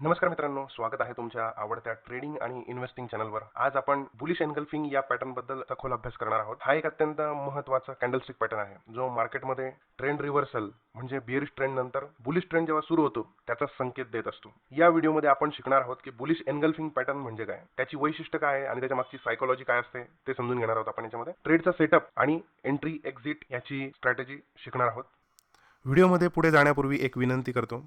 नमस्कार मित्रांनो स्वागत आहे तुमच्या आवडत्या ट्रेडिंग आणि इन्व्हेस्टिंग चॅनलवर आज आपण बुलिश एनगल्फिंग या पॅटर्नबद्दल सखोल अभ्यास करणार आहोत. हा एक अत्यंत महत्त्वाचा कॅन्डलस्टिक पॅटर्न आहे जो मार्केटमध्ये ट्रेंड रिव्हर्सल म्हणजे बिअरिश ट्रेंड नंतर बुलिश ट्रेंड जेव्हा सुरू होतो त्याचा संकेत देत असतो. या व्हिडिओमध्ये आपण शिकणार आहोत की बुलिश एनगल्फिंग पॅटर्न म्हणजे काय त्याची वैशिष्ट्य काय आहे आणि त्याच्या मागची सायकोलॉजी काय असते ते समजून घेणार आहोत आपण याच्यामध्ये. ट्रेडचा सेटअप आणि एंट्री एक्झिट याची स्ट्रॅटेजी शिकणार आहोत. व्हिडिओमध्ये पुढे जाण्यापूर्वी एक विनंती करतो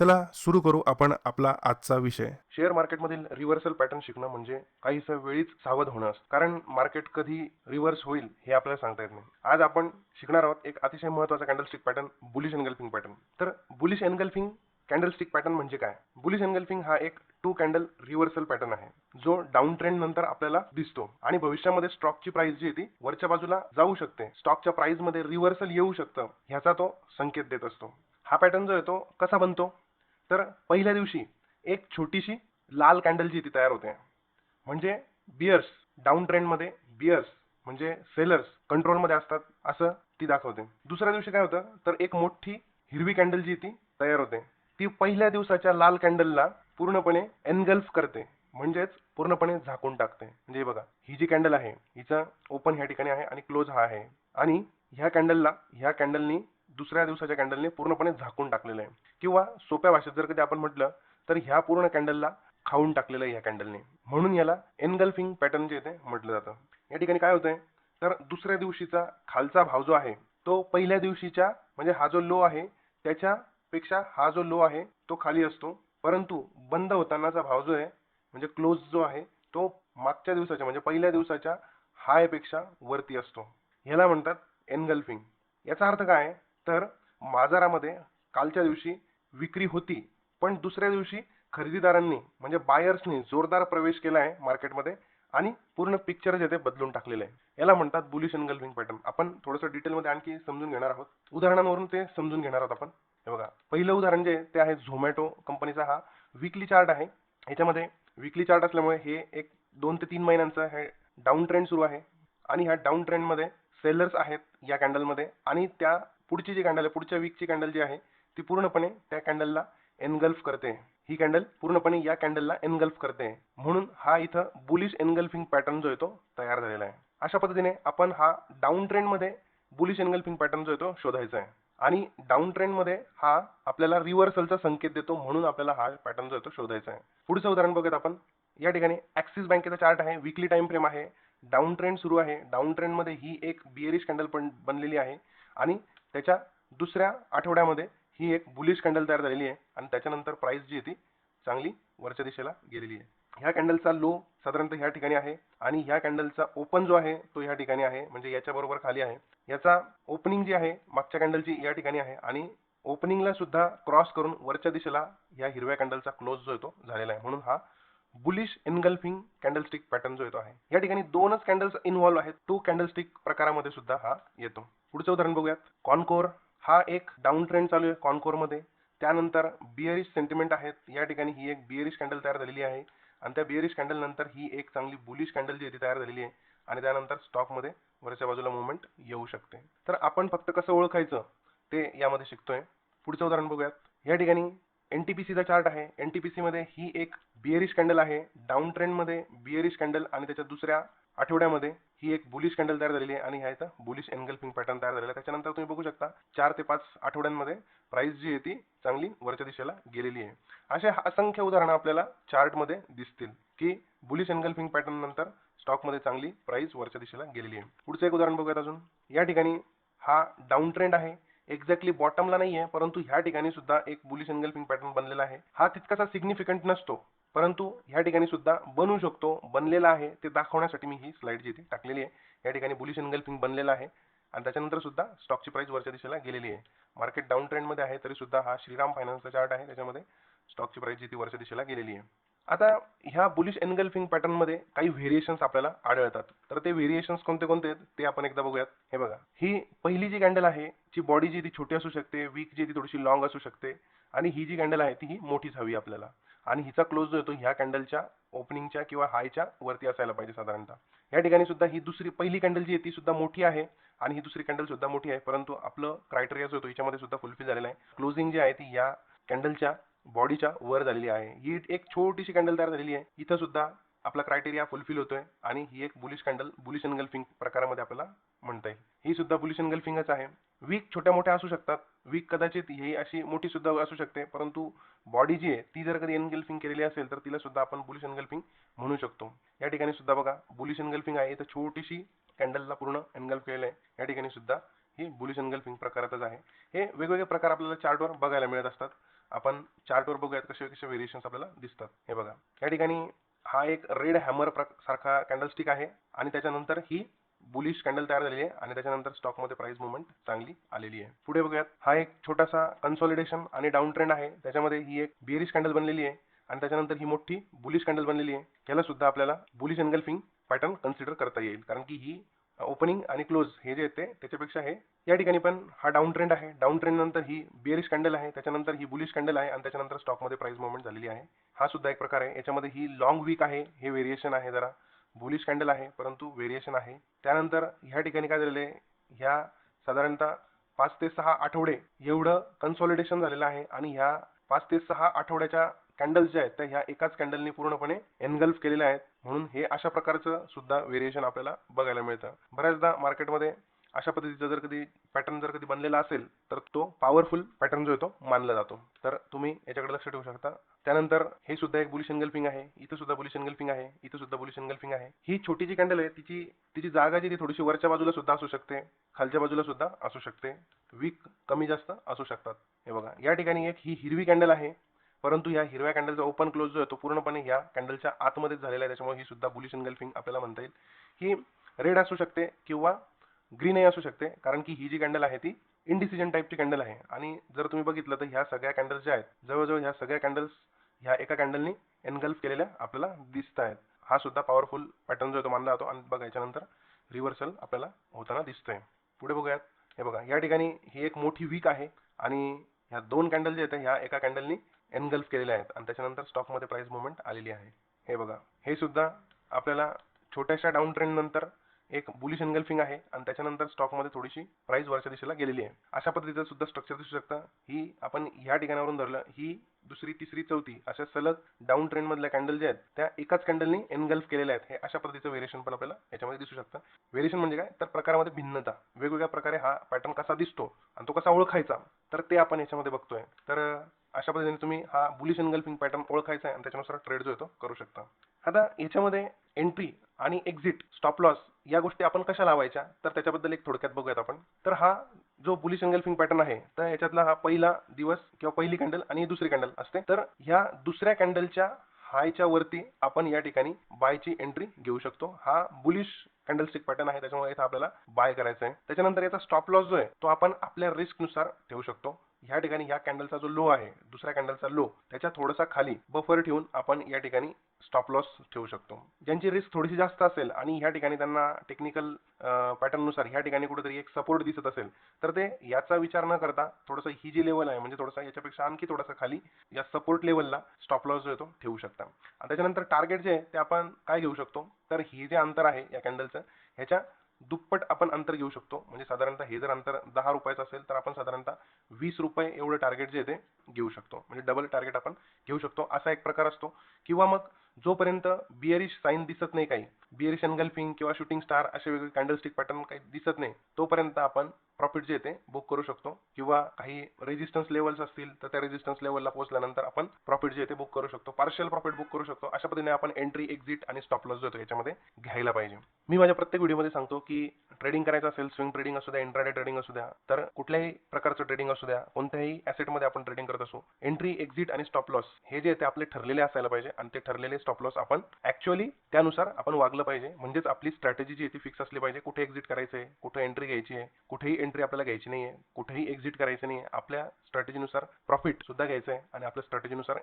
चला सुरू करू आपण आपला आजचा विषय. शेअर मार्केटमधील रिव्हर्सल पॅटर्न शिकणं म्हणजे काहीस वेळीच सावध होणं. कारण मार्केट कधी रिव्हर्स होईल हे आपल्याला सांगता येत नाही. आज आपण शिकणार आहोत एक अतिशय महत्त्वाचा candlestick pattern bullish engulfing pattern तर बुलिश एनगल्फिंग कॅन्डलस्टिक पॅटर्न म्हणजे काय? बुलिश एनगल्फिंग हा एक टू कॅन्डल रिव्हर्सल पॅटर्न आहे. जो डाऊन ट्रेंड नंतर आपल्याला दिसतो. आणि भविष्यामध्ये स्टॉकची प्राइस जी आहे ती वरच्या बाजूला जाऊ शकते. स्टॉकच्या प्राइसमध्ये रिव्हर्सल येऊ शकतं ह्याचा तो संकेत देत असतो. हा पॅटर्न जो येतो कसा बनतो? तर पहिल्या दिवशी एक छोटीशी लाल कॅन्डल जी ती तयार होते. म्हणजे बियर्स डाऊन ट्रेंडमध्ये बियर्स म्हणजे सेलर्स कंट्रोलमध्ये असतात असं ती दाखवते. दुसऱ्या दिवशी काय होतं? तर एक मोठी हिरवी कॅन्डल जी ती तयार होते. ती पहिल्या दिवसाच्या लाल कॅन्डलला पूर्णपणे एनगल्फ करते. म्हणजेच पूर्णपणे झाकून टाकते. म्हणजे बघा ही जी कॅन्डल आहे हिचा ओपन ह्या ठिकाणी आहे आणि क्लोज हा आहे. आणि ह्या कॅन्डलला ह्या कॅन्डलनी दुसऱ्या दिवसाच्या कॅन्डलने पूर्णपणे झाकून टाकलेलं आहे. किंवा सोप्या भाषेत जर कधी आपण म्हटलं तर ह्या पूर्ण कॅन्डलला खाऊन टाकलेलं आहे ह्या कॅन्डलने म्हणून याला एनगल्फिंग पॅटर्न जे ते म्हटलं जातं. या ठिकाणी काय होतंय तर दुसऱ्या दिवशीचा खालचा भाव जो आहे तो पहिल्या दिवशीच्या म्हणजे हा जो लो आहे त्याच्यापेक्षा हा जो लो आहे तो खाली असतो. परंतु बंद होतानाचा भाव जो आहे म्हणजे क्लोज जो आहे तो मागच्या दिवसाच्या म्हणजे पहिल्या दिवसाच्या हायपेक्षा वरती असतो. ह्याला म्हणतात एनगल्फिंग याचा अर्थ काय आहे? तर बाजारामध्ये कालच्या दिवशी विक्री होती पण दुसऱ्या दिवशी खरेदीदारांनी म्हणजे बायर्सनी जोरदार प्रवेश केला आहे मार्केटमध्ये आणि पूर्ण पिक्चर जे ते बदलून टाकलेलं आहे. याला म्हणतात बुलिश एनगल्फिंग पॅटर्न आपण थोडंसं डिटेलमध्ये आणखी समजून घेणार आहोत. उदाहरणांवरून ते समजून घेणार आहोत आपण. हे बघा पहिलं उदाहरण जे ते आहे झोमॅटो कंपनीचा हा विकली चार्ट आहे. याच्यामध्ये विकली चार्ट असल्यामुळे हे एक दोन ते तीन महिन्यांचं हे डाऊन ट्रेंड सुरू आहे. आणि ह्या डाऊन ट्रेंडमध्ये सेलर्स आहेत या कॅन्डलमध्ये आणि त्या पुढची जी कॅन्डल आहे पुढच्या वीकची कॅन्डल जी आहे ती पूर्णपणे त्या कॅन्डलला एनगल्फ करते. ही कॅन्डल पूर्णपणे या कॅन्डलला एनगल्फ करते. म्हणून हा इथं बुलिश एनगल्फिंग पॅटर्न जो आहे तो तयार झालेला आहे. अशा पद्धतीने आपण हा डाऊन ट्रेंडमध्ये बुलिश एनगल्फिंग पॅटर्न जो आहे तो शोधायचा आहे. आणि डाऊन ट्रेंडमध्ये हा आपल्याला रिव्हर्सलचा संकेत देतो म्हणून आपल्याला हा पॅटर्न जो आहे तो शोधायचा आहे. पुढचं उदाहरण बघत आपण. या ठिकाणी ॲक्सिस बँकेचा चार्ट आहे विकली टाइम फ्रेम आहे डाऊन ट्रेंड सुरू आहे. डाऊन ट्रेंडमध्ये ही एक बिअरिश कॅन्डल पण बनलेली आहे. आणि त्याच्या दुसऱ्या आठवड्यामध्ये ही एक बुलिश कॅन्डल तयार झालेली आहे आणि त्याच्यानंतर प्राइस जी आहे ती चांगली वरच्या दिशेला गेलेली आहे. ह्या कॅन्डलचा लो साधारणतः ह्या ठिकाणी आहे आणि ह्या कॅन्डलचा ओपन जो आहे तो ह्या ठिकाणी आहे म्हणजे याच्या बरोबर खाली आहे. याचा ओपनिंग जी आहे मागच्या कॅन्डलची या ठिकाणी आहे आणि ओपनिंगला सुद्धा क्रॉस करून वरच्या दिशेला ह्या हिरव्या कॅन्डलचा क्लोज जो येतो झालेला आहे. म्हणून हा बुलिश एनगल्फिंग कॅन्डलस्टिक पॅटर्न जो येतो आहे. या ठिकाणी दोनच कॅन्डल्स इन्व्हॉल्व्ह आहेत. टू कॅन्डलस्टिक प्रकारामध्ये सुद्धा हा येतो. पुढचं उदाहरण बघूयात. कॉनकोर हा एक डाऊन ट्रेंड चालू आहे कॉनकोरमध्ये. त्यानंतर बिअरिश सेंटिमेंट आहेत. या ठिकाणी ही एक बिअरिश कॅन्डल तयार झालेली आहे. आणि त्या बिअरिश कॅन्डल नंतर ही एक चांगली बुलिश कॅन्डल जी तयार झालेली आहे. आणि त्यानंतर स्टॉकमध्ये वरच्या बाजूला मुवमेंट येऊ शकते. तर आपण फक्त कसं ओळखायचं ते यामध्ये शिकतोय. पुढचं उदाहरण बघूयात. या ठिकाणी एनटीपीसीचा चार्ट आहे. एनटीपीसी मध्ये ही एक बिअरिश कॅन्डल आहे. डाऊन ट्रेंडमध्ये बिअरिश कॅन्डल आणि त्याच्या दुसऱ्या आठवड्यामध्ये ही एक बुलिश कॅन्डल तयार झालेली आहे आणि ह्या इथं बुलिश एनगल्फिंग पॅटर्न तयार झालेला आहे. त्याच्यानंतर तुम्ही बघू शकता चार ते पाच आठवड्यांमध्ये प्राइस जी आहे ती चांगली वरच्या दिशेला गेलेली आहे. असे असंख्य उदाहरणं आपल्याला चार्टमध्ये दिसतील की बुलिश एनगल्फिंग पॅटर्न नंतर स्टॉकमध्ये चांगली प्राइस वरच्या दिशेला गेलेली आहे. पुढचं एक उदाहरण बघूयात अजून. या ठिकाणी हा डाऊन ट्रेंड आहे. एक्झॅक्टली बॉटमला नाही आहे परंतु ह्या ठिकाणी सुद्धा एक बुलिश एनगल्फिंग पॅटर्न बनलेला आहे. हा तितकासा सिग्निफिकंट नसतो. परंतु ह्या ठिकाणी सुद्धा बनू शकतो बनलेला आहे ते दाखवण्यासाठी मी ही स्लाइड जी टाकलेली आहे या ठिकाणी बुलिश एनगल्फिंग बनलेला आहे. आणि त्याच्यानंतर सुद्धा स्टॉकची प्राइस वरच्या दिशेला गेलेली आहे. मार्केट डाऊन ट्रेंडमध्ये आहे तरी सुद्धा हा श्रीराम फायनान्सचा चार्ट आहे त्याच्यामध्ये स्टॉकची प्राइस जी ती वरच्या दिशेला गेलेली आहे. आता ह्या बुलिश एनगल्फिंग पॅटर्नमध्ये काही व्हेरिएशन्स आपल्याला आढळतात. तर ते व्हेरिएशन्स कोणते कोणते आहेत ते आपण एकदा बघूयात. हे बघा ही पहिली जी कॅन्डल आहे जी बॉडी जी ती छोटी असू शकते वीक जी ती थोडीशी लॉंग असू शकते आणि ही जी कॅन्डल आहे ती ही मोठीच हवी आपल्याला. आणि हिचा क्लोज जो येतो ह्या कॅन्डलच्या ओपनिंगच्या किंवा हायच्या वरती असायला पाहिजे साधारणतः. या ठिकाणी सुद्धा ही दुसरी पहिली कॅन्डल जी आहे ती सुद्धा मोठी आहे आणि ही दुसरी कॅन्डल सुद्धा मोठी आहे. परंतु आपलं क्रायटेरिया जो होतो याच्यामध्ये सुद्धा फुलफिल झालेला आहे. क्लोजिंग जी आहे ती या कॅन्डलच्या बॉडीच्या वर झालेली आहे. ही एक छोटीशी कॅन्डल तयार झालेली आहे. इथं सुद्धा आपला क्रायटेरिया फुलफिल होतोय आणि ही एक बुलिश कॅन्डल बुलिश एनगल्फिंग प्रकारामध्ये आपल्याला म्हणता येईल ही सुद्धा पोल्युशन गल्फिंगच आहे. वीक छोट्या मोठ्या असू शकतात. वीक कदाचित ही अशी मोठी सुद्धा असू शकते. परंतु बॉडी जी आहे ती जर कधी एनगल्फिंग केलेली असेल तर तिला सुद्धा आपण बुलिश गल्फिंग म्हणू शकतो. या ठिकाणी सुद्धा बघा बुलिश गल्फिंग आहे. तर छोटीशी कॅन्डलला पूर्ण एनगल्फ केलेलं आहे. या ठिकाणी सुद्धा ही बुल्युशन गल्फिंग प्रकारातच आहे. हे वेगवेगळे प्रकार आपल्याला चार्टवर बघायला मिळत असतात. आपण चार्टवर बघूयात कसे कसे व्हेरिएशन्स आपल्याला दिसतात. हे बघा. या ठिकाणी हा एक रेड हॅमर सारखा कॅन्डलस्टिक आहे. आणि त्याच्यानंतर ही बुलिश कॅन्डल तयार झालेली आहे आणि त्याच्यानंतर स्टॉकमध्ये प्राइस मुवमेंट चांगली आलेली आहे. पुढे बघूयात. हा एक छोटासा कन्सॉलिडेशन आणि डाऊन ट्रेंड आहे. त्याच्यामध्ये ही एक बिअरिश कॅन्डल बनलेली आहे आणि त्याच्यानंतर ही मोठी बुलिश कॅन्डल बनलेली आहे. याला सुद्धा आपल्याला बुलिश एनगल्फिंग पॅटर्न कन्सिडर करता येईल. कारण की ही ओपनिंग आणि क्लोज हे जे येते त्याच्यापेक्षा हे या ठिकाणी पण हा डाऊन ट्रेंड आहे. डाऊन ट्रेंड नंतर ही बिअरिश कॅन्डल आहे. त्याच्यानंतर ही बुलिश कॅन्डल आहे आणि त्याच्यानंतर स्टॉकमध्ये प्राइस मुवमेंट झालेली आहे. हा सुद्धा एक प्रकार आहे. याच्यामध्ये ही लॉंग वीक आहे. हे व्हेरिएशन आहे जरा. बुलिश कॅन्डल आहे परंतु व्हेरिएशन आहे. त्यानंतर ह्या ठिकाणी काय झालेलं आहे ह्या साधारणतः पाच ते सहा आठवडे एवढं कन्सॉलिडेशन झालेलं आहे आणि ह्या पाच ते सहा आठवड्याच्या कॅन्डल्स ज्या आहेत त्या ह्या एकाच कॅन्डलनी पूर्णपणे एनगल्फ केलेल्या आहेत. म्हणून हे अशा प्रकारचं सुद्धा व्हेरिएशन आपल्याला बघायला मिळतं. बऱ्याचदा मार्केटमध्ये अशा पद्धतीचा जर कधी पॅटर्न जर कधी बनलेला असेल तर तो पॉवरफुल पॅटर्न जो आहे तो मानला जातो. तर तुम्ही याच्याकडे लक्ष ठेवू शकता. त्यानंतर हे सुद्धा एक बुलिश एनगल्फिंग आहे इथं सुद्धा बुलिश एनगल्फिंग आहे इथं सुद्धा बुलिश एनगल्फिंग आहे. ही छोटी जी कॅन्डल आहे तिची तिची जागा जी ती थोडीशी वरच्या बाजूला सुद्धा असू शकते खालच्या बाजूला सुद्धा असू शकते. वीक कमी जास्त असू शकतात. हे बघा या ठिकाणी एक ही हिरवी कॅन्डल आहे परंतु ह्या हिरव्या कॅन्डलचा ओपन क्लोज जो आहे तो पूर्णपणे या कॅन्डलच्या आतमध्येच झालेला आहे त्याच्यामुळे ही सुद्धा बुलिश एनगल्फिंग आपल्याला म्हणता येईल. ही रेड असू शकते किंवा ग्रीनही असू शकते कारण की ही जी कॅन्डल आहे ती इनडिसिजन टाईपची कॅन्डल आहे. आणि जर तुम्ही बघितलं तर ह्या सगळ्या कॅन्डल्स ज्या आहेत जवळजवळ ह्या सगळ्या कॅन्डल्स ह्या एका कॅन्डलनी एनगल्फ केलेल्या आपल्याला दिसत आहेत. हा सुद्धा पॉवरफुल पॅटर्न जो आहे तो मानला जातो. आणि बघा याच्यानंतर रिव्हर्सल आपल्याला होताना दिसतोय. पुढे बघूयात. हे बघा या ठिकाणी ही एक मोठी वीक आहे. आणि ह्या दोन कॅन्डल जे आहेत ह्या एका कॅन्डलनी एनगल्फ केलेल्या आहेत. आणि त्याच्यानंतर स्टॉकमध्ये प्राइस मुवमेंट आलेली आहे. हे बघा. हे सुद्धा आपल्याला छोट्याशा डाऊन ट्रेंड नंतर एक बुलिश एनगल्फिंग आहे आणि त्याच्यानंतर स्टॉकमध्ये थोडीशी प्राइस वरच्या दिशेला गेलेली आहे. अशा पद्धतीचं सुद्धा स्ट्रक्चर दिसू शकतं. ही आपण ह्या ठिकाणावरून धरलं ही दुसरी तिसरी चौथी अशा सलग डाऊन ट्रेंड मधल्या कॅन्डल जे आहेत त्या एकाच कॅन्डलनी एनगल्फ केलेल्या आहेत. हे अशा पद्धतीचं व्हेरिएशन पण आपल्याला याच्यामध्ये दिसू शकतं. व्हेरिएशन म्हणजे काय? तर प्रकारामध्ये भिन्नता. वेगवेगळ्या प्रकारे हा पॅटर्न कसा दिसतो आणि तो कसा ओळखायचा तर ते आपण याच्यामध्ये बघतोय. तर अशा पद्धतीने तुम्ही हा बुलिश एनगल्फिंग पॅटर्न ओळखायचा आहे आणि त्याच्यानुसार ट्रेड जो येतो करू शकता. आता याच्यामध्ये एंट्री आणि एक्झिट स्टॉप लॉस या गोष्टी आपण कशा लावायच्या? तर त्याच्याबद्दल एक थोडक्यात बघूयात आपण. तर हा जो बुलिश एनगल्फिंग पॅटर्न आहे तर याच्यातला हा पहिला दिवस किंवा पहिली कॅन्डल आणि दुसरी कॅन्डल असते. तर ह्या दुसऱ्या कॅन्डलच्या हायच्या वरती आपण या ठिकाणी बायची एंट्री घेऊ शकतो. हा बुलिश कॅन्डलस्टिक पॅटर्न आहे त्याच्यामुळे इथं आपल्याला बाय करायचं आहे त्याच्यानंतर याचा स्टॉप लॉस जो आहे तो आपण आपल्या रिस्कनुसार ठेवू शकतो. ह्या ठिकाणी ह्या कॅन्डलचा जो लो आहे दुसऱ्या कॅन्डलचा लो त्याच्या थोडासा खाली बफर ठेवून आपण या ठिकाणी स्टॉप लॉस ठेवू शकतो. ज्यांची रिस्क थोडीशी जास्त असेल आणि ह्या ठिकाणी त्यांना टेक्निकल पॅटर्ननुसार ह्या ठिकाणी कुठेतरी एक सपोर्ट दिसत असेल तर ते याचा विचार न करता थोडंसं ही जी लेवल आहे म्हणजे थोडंसं याच्यापेक्षा आणखी थोडासा खाली या सपोर्ट लेवलला स्टॉप लॉस जो आहे तो ठेवू शकता. आणि त्याच्यानंतर टार्गेट जे आहे ते आपण काय घेऊ शकतो? तर ही जे अंतर आहे या कॅन्डलचं ह्याच्या दुप्पट आपण अंतर घेऊ शकतो. म्हणजे साधारणतः हे जर अंतर दहा रुपयाचं असेल तर आपण साधारणतः वीस रुपये एवढं टार्गेट जे आहे ते घेऊ शकतो. म्हणजे डबल टार्गेट आपण घेऊ शकतो. असा एक प्रकार असतो. किंवा मग जोपर्यंत बिअरिश साईन दिसत नाही काही बिअरिश एनगल्फिंग किंवा शूटिंग स्टार असे वेगळे कॅन्डलस्टिक पॅटर्न काही दिसत नाही तोपर्यंत आपण प्रॉफिट जे ते बुक करू शकतो. किंवा काही रेजिस्टन्स लेवल्स असतील तर त्या रेजिस्टन्स लेवलला पोहोचल्यानंतर आपण प्रॉफिट जे ते बुक करू शकतो. पार्शियल प्रॉफिट बुक करू शकतो. अशा पद्धतीने आपण एंट्री एक्झिट आणि स्टॉप लॉस जो होतो याच्यामध्ये घ्यायला पाहिजे. मी माझ्या प्रत्येक व्हिडिओमध्ये सांगतो की ट्रेडिंग करायचं असेल स्विंग ट्रेडिंग असू द्या इंट्राडे ट्रेडिंग असू द्या तर कुठल्याही प्रकारचं ट्रेडिंग असू द्या कोणत्याही ॲसेटमध्ये आपण ट्रेडिंग करत असू एंट्री एक्झिट आणि स्टॉप लॉस हे जे ते आपले ठरलेले असायला पाहिजे आणि ते ठरलेले स्टॉप लॉस आपण ऍक्च्युअली त्यानुसार आपण वागलं पाहिजे. म्हणजेच आपली स्ट्रॅटेजी जी आहे ती फिक्स असली पाहिजे. कुठे एक्झिट करायचं आहे? कुठे एंट्री घ्यायची आहे? कुठेही एंट्री आपल्याला घ्यायची नाही आहे. कुठेही एक्झिट करायचं नाही आहे. आपल्या स्ट्रॅटेजीनुसार प्रॉफिट सुद्धा घ्यायचं आहे आणि आपल्या स्ट्रॅटेजीनुसार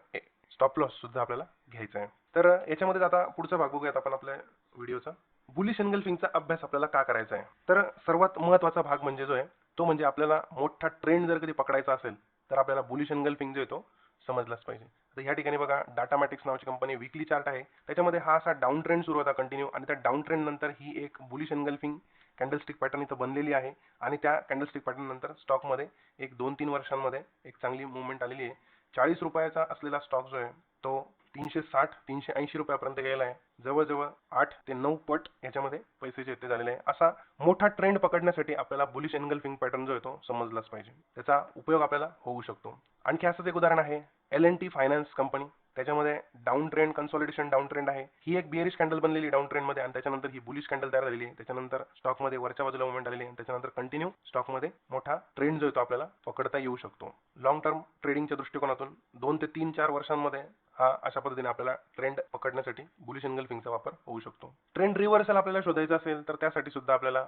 स्टॉप लॉस सुद्धा आपल्याला घ्यायचा आहे. तर याच्यामध्ये आता पुढचा भाग बघूयात आपण आपल्या व्हिडिओचा बुलिश एनगल्फिंगचा अभ्यास आपल्याला का करायचा आहे? तर सर्वात महत्त्वाचा भाग म्हणजे जो आहे तो म्हणजे आपल्याला मोठा ट्रेंड जर कधी पकडायचा असेल तर आपल्याला बुलिश एनगल्फिंग जो येतो समजलाच पाहिजे. तर या ठिकाणी बघा डाटा मॅटिक्स नावाची कंपनी विकली चार्ट आहे. त्याच्यामध्ये हा असा डाऊन ट्रेंड सुरू होता कंटिन्यू आणि त्या डाऊन ट्रेंड नंतर ही एक बुलिश एनगल्फिंग कॅन्डलस्टिक पॅटर्न इथं बनलेली आहे. आणि त्या कॅन्डलस्टिक पॅटर्न नंतर स्टॉकमध्ये एक दोन तीन वर्षांमध्ये एक चांगली मुवमेंट आलेली आहे. चाळीस रुपयाचा असलेला स्टॉक जो आहे तो तीनशे साठ तीनशे ऐंशी रुपयापर्यंत गेलेला आहे. जवळजवळ आठ ते नऊ पट याच्यामध्ये पैसे जे ते झालेले आहे. असा मोठा ट्रेंड पकडण्यासाठी आपल्याला बुलिश एनगल्फिंग पॅटर्न जो आहे तो समजलाच पाहिजे. त्याचा उपयोग आपल्याला होऊ शकतो. आणखी असंच एक उदाहरण आहे. L and T finance company त्याच्यामध्ये down trend consolidation down trend आहे. ही एक बिअरिश कॅन्डल बनलेली डाऊन ट्रेंडमध्ये आणि त्याच्यानंतर ही बुलिश कॅन्डल तयार झालेली आहे. त्याच्यानंतर स्टॉकमध्ये वरच्या बाजूला मुवमेंट आलेली आहे. आणि त्याच्यानंतर कंटिन्यू स्टॉकमध्ये मोठा ट्रेंड जो आहे तो आपल्याला पकडता येऊ शकतो. लॉंग टर्म ट्रेडिंगच्या दृष्टिकोनातून दोन ते तीन चार वर्षांमध्ये हा अशा पद्धतीने आपल्याला ट्रेंड पकडण्यासाठी बुलिश एनगल्फिंगचा वापर होऊ शकतो. ट्रेंड रिव्हर्सल आपल्याला शोधायचा असेल तर त्यासाठी सुद्धा आपल्याला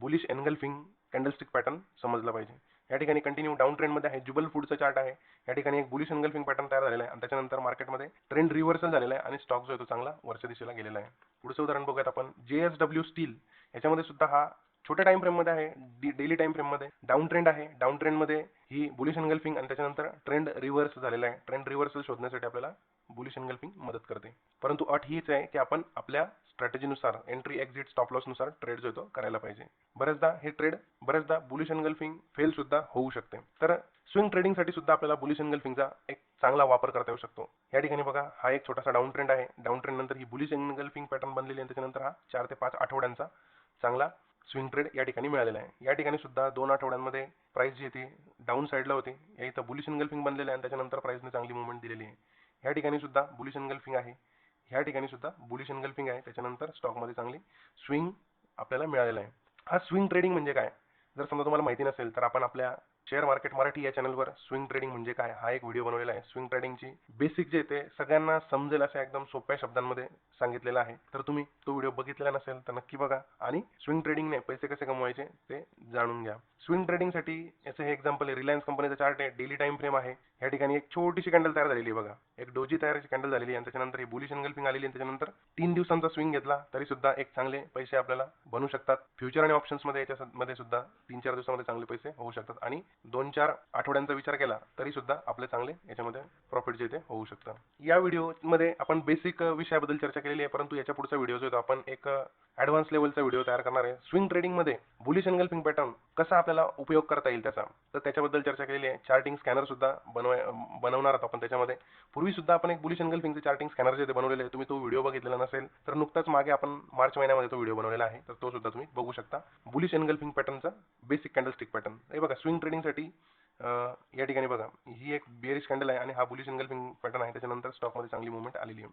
बुलिश एनगल्फिंग कॅन्डलस्टिक पॅटर्न समजला पाहिजे. या ठिकाणी कंटिन्यू डाऊन ट्रेंडमध्ये आहे जुबल फूडचा चार्ट आहे. या ठिकाणी एक बुलिश एनगल्फिंग पॅटर्न तयार झालेला आहे आणि त्याच्यानंतर मार्केटमध्ये ट्रेंड रिव्हर्सल झालेला आहे आणि स्टॉक जो आहे तो चांगला वरच्या दिशेला गेलेला आहे. पुढचं उदाहरण बघूयात आपण. जे एस डब्ल्यू स्टील याच्यामध्ये सुद्धा हा छोट्या टाइम फ्रेममध्ये आहे डेली टाइम फ्रेममध्ये डाऊन ट्रेंड आहे. डाऊन ट्रेंडमध्ये ही बुलिश एनगल्फिंग आणि त्याच्यानंतर ट्रेंड रिव्हर्स झालेला आहे. ट्रेंड रिव्हर्सल शोधण्यासाठी आपल्याला बुलिश एनगल्फिंग मदत करते. परंतु अट हीच आहे की आपण आपल्या स्ट्रॅटेजीनुसार एंट्री एक्झिट स्टॉप लॉसनुसार ट्रेड जो आहे तो करायला पाहिजे. बऱ्याचदा हे ट्रेड बऱ्याचदा बुलिश एनगल्फिंग फेल सुद्धा होऊ शकते. तर स्विंग ट्रेडिंगसाठी सुद्धा आपल्याला बुलिश एनगल्फिंगचा एक चांगला वापर करता येऊ शकतो. या ठिकाणी बघा हा एक छोटासा डाऊन ट्रेंड आहे. डाऊन ट्रेंड नंतर ही बुलिश एनगल्फिंग पॅटर्न बनलेली आहे. त्याच्यानंतर हा चार ते पाच आठवड्यांचा चांगला स्विंग ट्रेड या ठिकाणी मिळालेला आहे. या ठिकाणी सुद्धा दोन आठवड्यांमध्ये प्राइस जी येते डाऊन साईडला होती. या इथं बुलिश एनगल्फिंग बनलेलं आहे आणि त्याच्यानंतर प्राइसने चांगली मुवमेंट दिलेली आहे. ह्या ठिकाणी सुद्धा बुलिश एनगल्फिंग आहे. ह्या ठिकाणी सुद्धा बुलिश एनगल्फिंग आहे. त्याच्यानंतर स्टॉकमध्ये चांगली स्विंग आपल्याला मिळालेला आहे. हा स्विंग ट्रेडिंग म्हणजे काय? जर समजा तुम्हाला माहिती नसेल तर आपण आपल्या शेअर मार्केट मराठी या चॅनलवर स्विंग ट्रेडिंग म्हणजे काय? हा एक व्हिडिओ बनवलेला आहे. स्विंग ट्रेडिंगची बेसिक जे ते सगळ्यांना समजेल अशा एकदम सोप्या शब्दांमध्ये सांगितलेला आहे. तर तुम्ही तो व्हिडिओ बघितलेला नसेल तर नक्की बघा आणि स्विंग ट्रेडिंगने पैसे कसे कमवायचे ते जाणून घ्या. स्विंग ट्रेडिंगसाठी याचं हे एक्झाम्पल आहे. रिलायन्स कंपनीचा चार्ट आहे. डेली टाइम फ्रेम आहे. या ठिकाणी एक छोटीशी कॅन्डल तयार झालेली आहे बघा. एक डोजी तयार कॅन्डल झालेली आहे आणि त्याच्यानंतर ही बुलिश एनगल्फिंग आलेली आणि त्याच्यानंतर तीन दिवसांचा स्विंग घेतला तरी सुद्धा एक चांगले पैसे आपल्याला बनू शकतात. फ्युचर आणि ऑप्शन्समध्ये याच्यामध्ये सुद्धा तीन चार दिवसामध्ये चांगले पैसे होऊ शकतात आणि दोन चार आठवड्यांचा विचार केला तरी सुद्धा आपले चांगले याच्यामध्ये प्रॉफिट जे ते होऊ शकतं. या व्हिडिओमध्ये आपण बेसिक विषयाबद्दल चर्चा केली. केलेली आहे परंतु याच्या पुढचा व्हिडिओ जो आहे आपण एक ऍडव्हान्स लेवलचा व्हिडिओ तयार करणार आहे. स्विंग ट्रेडिंगमध्ये बुलिश एनगल्फिंग पॅटर्न कसा आपल्याला उपयोग करता येईल त्याचा? तर त्याच्याबद्दल चर्चा केलेली आहे. चार्टिंग स्कॅनर सुद्धा बनवाय बनवणार आहोत आपण त्याच्यामध्ये. पूर्वी सुद्धा आपण एक बुलिश एनगल्फिंगचे चार्टिंग स्कॅनर जे बनवलेले आहे तुम्ही तो व्हिडिओ बघितलेला नसेल तर नुकताच मागे आपण मार्च महिन्यामध्ये तो व्हिडिओ बनवलेला आहे. तर तो सुद्धा तुम्ही बघू शकता. बुलिश एनगल्फिंग पॅटर्नचा बेसिक कॅन्डलस्टिक पॅटर्न हे बघा स्विंग ट्रेडिंगसाठी या ठिकाणी बघा. ही एक बिअरिश कॅन्डल आहे आणि हा बुलिश एनगल्फिंग पॅटर्न आहे. त्याच्यानंतर स्टॉकमध्ये चांगली मुवमेंट आलेली आहे.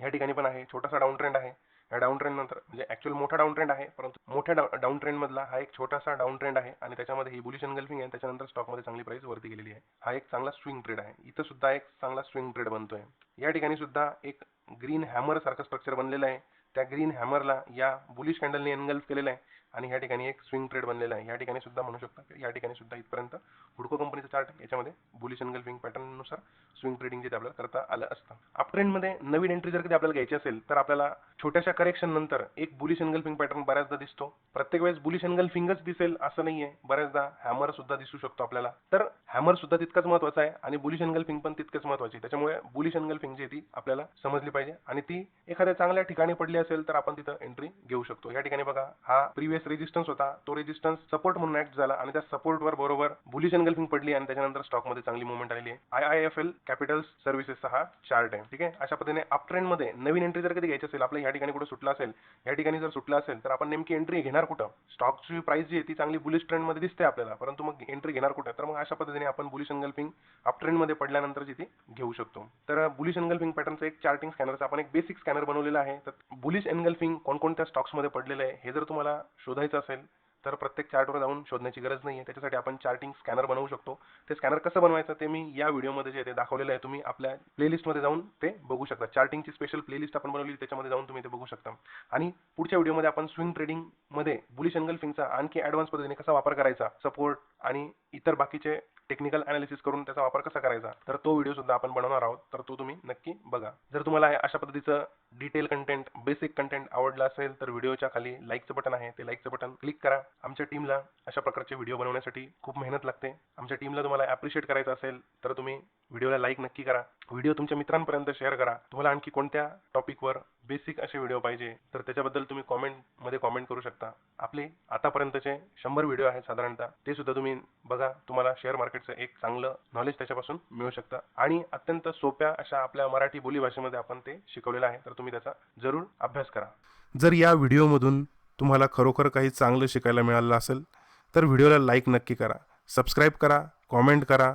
या ठिकाणी पण आहे. छोटासा डाऊन ट्रेंड आहे. या डाऊन ट्रेंड नंतर म्हणजे ऍक्च्युअल मोठा डाऊन ट्रेंड आहे परंतु मोठ्या डाऊन ट्रेंड मधला हा एक छोटासा डाऊन ट्रेंड आहे आणि त्याच्यामध्ये ही बुलिश एनगल्फिंग आहे त्याच्यानंतर स्टॉकमध्ये चांगली प्राइस वरती गेलेली आहे. हा एक चांगला स्विंग ट्रेड आहे. इथं सुद्धा एक चांगला स्विंग ट्रेड बनतोय. या ठिकाणी सुद्धा एक ग्रीन हॅमर सारखं स्ट्रक्चर बनलेलं आहे. त्या ग्रीन हॅमरला या बुलिश कॅन्डलने एनगल्फ केलेलं आहे. आणि या ठिकाणी एक स्विंग ट्रेड बनलेला आहे. या ठिकाणी सुद्धा म्हणू शकता की या ठिकाणी सुद्धा इथपर्यंत हुडको कंपनीचा चार्ट याच्यामध्ये बुलिश एनगल्फिंग पॅटर्ननुसार स्विंग ट्रेडिंग जे आपल्याला करता आलं असतं. अपट्रेंडमध्ये नवीन एंट्री जर कधी आपल्याला घ्यायची असेल तर आपल्याला छोट्याशा करेक्शन नंतर एक बुलिश एनगल्फिंग पॅटर्न बऱ्याचदा दिसतो. प्रत्येक वेळेस बुलिश फिंगच दिसेल असं नाहीये. बऱ्याचदा हॅमर सुद्धा दिसू शकतो आपल्याला. तर हॅमर सुद्धा तितकाच महत्त्वाचा आहे आणि बुलिश फिंग पण तितकंच महत्वाची आहे. त्याच्यामुळे बुलिश फिंग जी ती आपल्याला समजली पाहिजे. आणि ती एखाद्या चांगल्या ठिकाणी पडली असेल तर आपण तिथं एंट्री घेऊ शकतो. या ठिकाणी बघा हा प्रिव्हियस ज्यावेळेस रेजिस्टन्स होता. तो रेजिस्टन्स सपोर्ट म्हणून ऍक्ट झाला आणि त्या सपोर्टवर बरोबर बुलिश एनगल्फिंग पडली आणि त्याच्यानंतर स्टॉकमध्ये चांगली मुवमेंट आलेली आहे. I I F L capital सर्व्हिसेसचा हा चार्ट आहे ठीक आहे? अशा पद्धतीने अप ट्रेंडमध्ये नवीन एंट्री जर कधी घ्यायची असेल आपल्या या ठिकाणी कुठे सुटला असेल या ठिकाणी जर सुटला असेल तर आपण नेमकी एंट्री घेणार कुठं? स्टॉकची प्राइस जी आहे ती चांगली बुलिश ट्रेंडमध्ये दिसते आपल्याला. परंतु मग एंट्री घेणार कुठं? तर मग अशा पद्धतीने आपण बुलिश एनगल्फिंग अप ट्रेंडमध्ये पडल्यानंतर ती घेऊ शकतो. तर बुलिश एनगल्फिंग पॅटर्नचा एक चार्टिंग स्कॅनरचा आपण एक बेसिक स्कॅनर बनवलेला आहे. तर बुलिश एनगल्फिंग कोणकोणत्या स्टॉक्समध्ये पडलेलं आहे हे जर तुम्हाला शोधायचं असेल तर प्रत्येक चार्टवर जाऊन शोधण्याची गरज नाही आहे त्याच्यासाठी आपण चार्टिंग स्कॅनर बनवू शकतो. ते स्कॅनर कसं बनवायचं ते मी या व्हिडिओमध्ये जे ते दाखवलेलं आहे. तुम्ही आपल्या प्लेलिस्टमध्ये जाऊन ते बघू शकता. चार्टिंगची स्पेशल प्लेलिस्ट आपण बनवली त्याच्यामध्ये जाऊन तुम्ही ते बघू शकता. आणि पुढच्या व्हिडिओमध्ये आपण स्विंग ट्रेडिंगमध्ये बुलिश एनगल्फिंगचा आणखी ॲडव्हान्स पद्धतीने कसा वापर करायचा सपोर्ट आणि इतर बाकीचे टेक्निकल अनालिसिस करून त्याचा वापर कसा करायचा तर तो व्हिडिओ सुद्धा आपण बनवणार आहोत. तर तो तुम्ही नक्की बघा. जर तुम्हाला हे अशा पद्धतीचं डिटेल कंटेंट बेसिक कंटेंट आवडला असेल तर व्हिडिओच्या खाली लाईकचं बटन आहे ते लाईकचं बटन क्लिक करा. आमच्या टीमला अशा प्रकारचे व्हिडिओ बनवण्यासाठी खूप मेहनत लागते. आमच्या टीमला तुम्हाला ॲप्रिशिएट करायचं असेल तर तुम्ही व्हिडिओला लाईक नक्की करा. व्हिडिओ तुमच्या मित्रांपर्यंत शेअर करा. तुम्हाला आणखी कोणत्या टॉपिकवर बेसिक असे व्हिडिओ पाहिजे तर त्याच्याबद्दल तुम्ही कॉमेंटमध्ये कॉमेंट करू शकता. आपले आतापर्यंतचे शंभर व्हिडिओ आहेत साधारणतः. ते सुद्धा तुम्ही बघा. तुम्हाला शेअर मार्केटचं एक चांगलं नॉलेज त्याच्यापासून मिळू शकतं. आणि अत्यंत सोप्या अशा आपल्या मराठी बोलीभाषेमध्ये आपण ते शिकवलेलं आहे. तर तुम्ही त्याचा जरूर अभ्यास करा. जर या व्हिडिओमधून तुम्हाला खरोखर काही चांगलं शिकायला मिळालं असेल तर व्हिडिओला लाईक नक्की करा. सबस्क्राईब करा कॉमेंट करा.